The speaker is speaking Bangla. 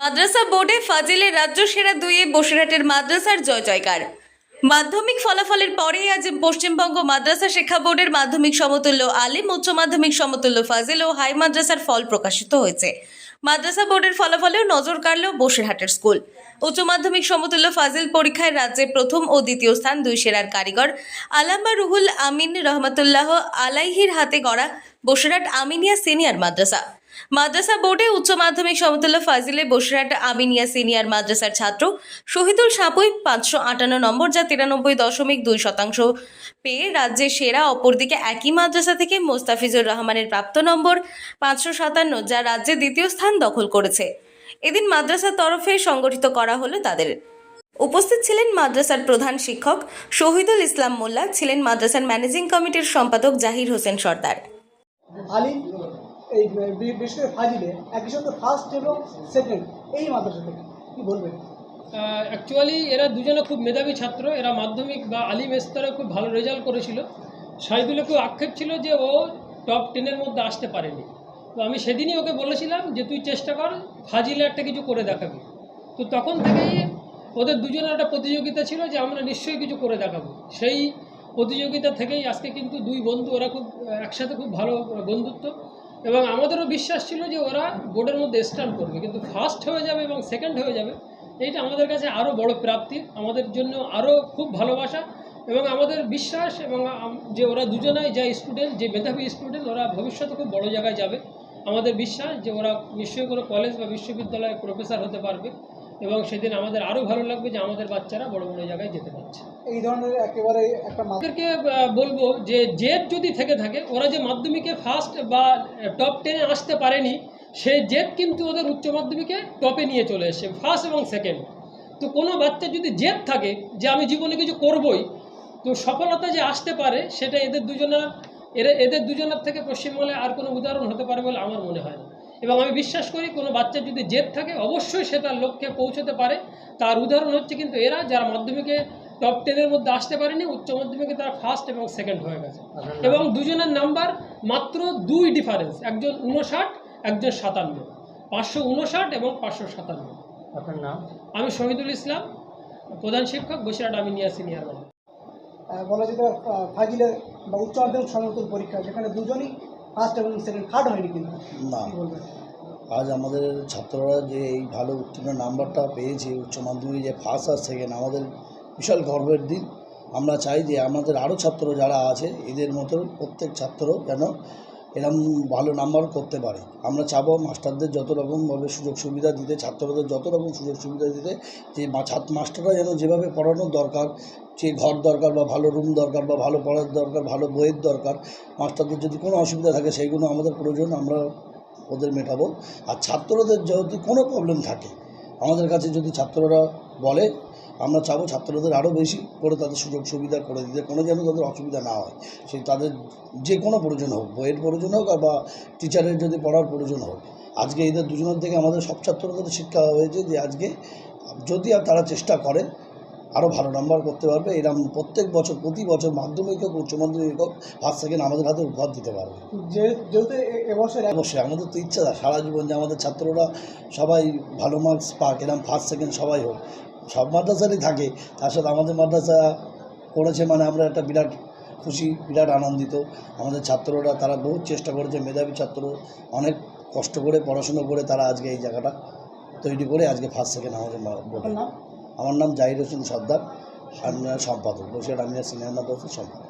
মাদ্রাসা বোর্ডে ফাজিলের রাজ্য সেরা দুইয়ে বসিরহাটের মাদ্রাসার জয় জয়কার। মাধ্যমিক ফলাফলের পরেই আজ পশ্চিমবঙ্গ মাদ্রাসা শিক্ষা বোর্ডের মাধ্যমিক সমতুল্য আলিম, উচ্চ মাধ্যমিক সমতুল্য ফাজিল ও হাই মাদ্রাসার ফল প্রকাশিত হয়েছে। মাদ্রাসা বোর্ডের ফলাফলেও নজর কাড়ল বসিরহাটের স্কুল। উচ্চ মাধ্যমিক সমতুল্য ফাজিল পরীক্ষায় রাজ্যে প্রথম ও দ্বিতীয় স্থান দুই সেরার কারিগর আলাম্বা রুহুল আমিন রহমতুল্লাহ আলাইহির হাতে গড়া বসিরহাট আমিনিয়া সিনিয়র মাদ্রাসা। মাদ্রাসা বোর্ডে উচ্চ মাধ্যমিক সমতুল্য ফাজিলে বসিরহাট আমিনিয়া সিনিয়র মাদ্রাসার ছাত্র শহীদুল সাপুই পাঁচশো আটান্ন নম্বর যা তিরানব্বই দশমিক দুই শতাংশ পেয়ে রাজ্যের সেরা অপরদিকে একই মাদ্রাসা থেকে মোস্তাফিজুর রহমানের প্রাপ্ত নম্বর পাঁচশো সাতান্ন, যা রাজ্যে দ্বিতীয় স্থান দখল করেছে। এদিন মাদ্রাসার তরফে সংগঠিত করা হলো তাদের। উপস্থিত ছিলেন মাদ্রাসার প্রধান শিক্ষক শহীদুল ইসলাম মোল্লা, ছিলেন মাদ্রাসার ম্যানেজিং কমিটির সম্পাদক জাহির হোসেন সর্দার। এই বিশেষ করে ফাজিলে একই সঙ্গে ফার্স্ট এবং সেকেন্ড এই মাদ্রাসা থেকে। কি বলবেন? অ্যাকচুয়ালি এরা দুজনে খুব মেধাবী ছাত্র। এরা মাধ্যমিক বা আলিম স্তরে খুব ভালো রেজাল্ট করেছিল। সাইদুলের খুব আক্ষেপ ছিল যে ও টপ টেনের মধ্যে আসতে পারেনি। তো আমি সেদিনই ওকে বলেছিলাম যে, তুই চেষ্টা কর ফাজিলে একটা কিছু করে দেখাবি। তো তখন থেকেই ওদের দুজনের একটা প্রতিযোগিতা ছিল যে, আমরা নিশ্চয়ই কিছু করে দেখাবো। সেই প্রতিযোগিতা থেকেই আজকে কিন্তু দুই বন্ধু ওরা খুব একসাথে খুব ভালো বন্ধুত্ব। এবং আমাদেরও বিশ্বাস ছিল যে ওরা বোর্ডের মধ্যে স্ট্যান্ড করবে। কিন্তু ফার্স্ট হয়ে যাবে এবং সেকেন্ড হয়ে যাবে, এইটা আমাদের কাছে আরও বড় প্রাপ্তি। আমাদের জন্য আরও খুব ভালোবাসা এবং আমাদের বিশ্বাস এবং যে ওরা দুজনাই যা স্টুডেন্ট যে মেধাবী স্টুডেন্ট ওরা ভবিষ্যতে খুব বড় জায়গায় যাবে। আমাদের বিশ্বাস যে ওরা নিশ্চয়ই কোনো কলেজ বা বিশ্ববিদ্যালয়ে প্রফেসর হতে পারবে। এবং সেদিন আমাদের আরও ভালো লাগবে যে আমাদের বাচ্চারা বড় বড় জায়গায় যেতে পারছে। এই ধরনের একেবারে একটা আমাদেরকে বলব যে জেদ যদি থেকে থাকে ওরা যে মাধ্যমিকে ফার্স্ট বা টপ টেনে আসতে পারেনি সেই জেদ কিন্তু ওদের উচ্চ মাধ্যমিকে টপে নিয়ে চলে এসছে ফার্স্ট এবং সেকেন্ড তো কোনো বাচ্চা যদি জেদ থাকে যে আমি জীবনে কিছু করবই তো সফলতা যে আসতে পারে সেটা এদের দুজনের এরা এদের দুজনের থেকে পশ্চিমবঙ্গে আর কোনো উদাহরণ হতে পারে বলে আমার মনে হয় না। এবং আমি বিশ্বাস করি কোনো বাচ্চা যদি জেদ থাকে অবশ্যই সে তার লক্ষ্যে পৌঁছতে পারে। তার উদাহরণ হচ্ছে কিন্তু এরা যারা মাধ্যমিকে টপ টেনের মধ্যে আসতে পারেনি উচ্চ মাধ্যমিকে তারা ফার্স্ট এবং সেকেন্ড হয়ে গেছে। এবং দুজনের নাম্বার মাত্র দুই ডিফারেন্স একজন উনষাট একজন সাতান্ন। পাঁচশো উনষাট এবং পাঁচশো সাতান্ন। আপনার নাম? আমি শহীদুল ইসলাম প্রধান শিক্ষক বসিরহাট আমিনিয়া সিনিয়র বলা যেতে ফাজিলের বা উচ্চ মাধ্যমিক সমতুল পরীক্ষা যেখানে দুজনই ফার্স্ট এবং সেকেন্ড থার্ড হয়নি কিন্তু। না। আজ আমাদের ছাত্ররা যে এই ভালো উত্তীর্ণ নাম্বারটা পেয়েছে উচ্চ মাধ্যমিকে যে ফার্স্ট আর সেকেন্ড আমাদের বিশাল গর্বের দিন। আমরা চাই যে আমাদের আরও ছাত্র যারা আছে এদের মতো প্রত্যেক ছাত্র যেন এরম ভালো নাম্বার করতে পারে। আমরা চাবো মাস্টারদের যত রকমভাবে সুযোগ সুবিধা দিতে, ছাত্রদের যত রকম সুযোগ সুবিধা দিতে, যে ছাত্র মাস্টাররা যেন যেভাবে পড়ানোর দরকার, যে ঘর দরকার বা ভালো রুম দরকার বা ভালো পড়ার দরকার, ভালো বইয়ের দরকার, মাস্টারদের যদি কোনো অসুবিধা থাকে সেইগুলো আমাদের প্রয়োজন, আমরা ওদের মেটাবো। আর ছাত্রদের যদি কোনো প্রবলেম থাকে, আমাদের কাছে যদি ছাত্ররা বলে আমরা চাবো ছাত্রদের আরও বেশি করে তাদের সুযোগ সুবিধা করে দিতে কোনো যেন তাদের অসুবিধা না হয়। সেই তাদের যে কোনো প্রয়োজন হোক বইয়ের প্রয়োজন হোক আর বা টিচারের যদি পড়ার প্রয়োজন হোক। আজকে এদের দুজনের থেকে আমাদের সব ছাত্রদের শিক্ষা হয়েছে যে আজকে যদি আর তারা চেষ্টা করে আরও ভালো নাম্বার করতে পারবে। এরকম প্রত্যেক বছর প্রতি বছর মাধ্যমিক হোক উচ্চ মাধ্যমিক হোক ফার্স্ট সেকেন্ড আমাদের হাতে উপহার দিতে পারবে। যে যেহেতু এবছর অবশ্যই আমাদের তো ইচ্ছা সারা জীবন যে আমাদের ছাত্ররা সবাই ভালো মার্কস পাক এরকম ফার্স্ট সেকেন্ড সবাই হোক। সব মাদ্রাসারই থাকে। তার সাথে আমাদের মাদ্রাসা করেছে মানে আমরা একটা বিরাট খুশি বিরাট আনন্দিত। আমাদের ছাত্ররা তারা বহু চেষ্টা করেছে মেধাবী ছাত্র। অনেক কষ্ট করে পড়াশুনো করে তারা আজকে এই জায়গাটা তৈরি করে আজকে ফার্স্ট সেকেন্ড আমাদের বোর্ডে আমার নাম জাহির হোসেন সর্দার আমি সম্পাদক। বসিরহাট আমিনা সিনেমা মাদ্রাসার সম্পাদক।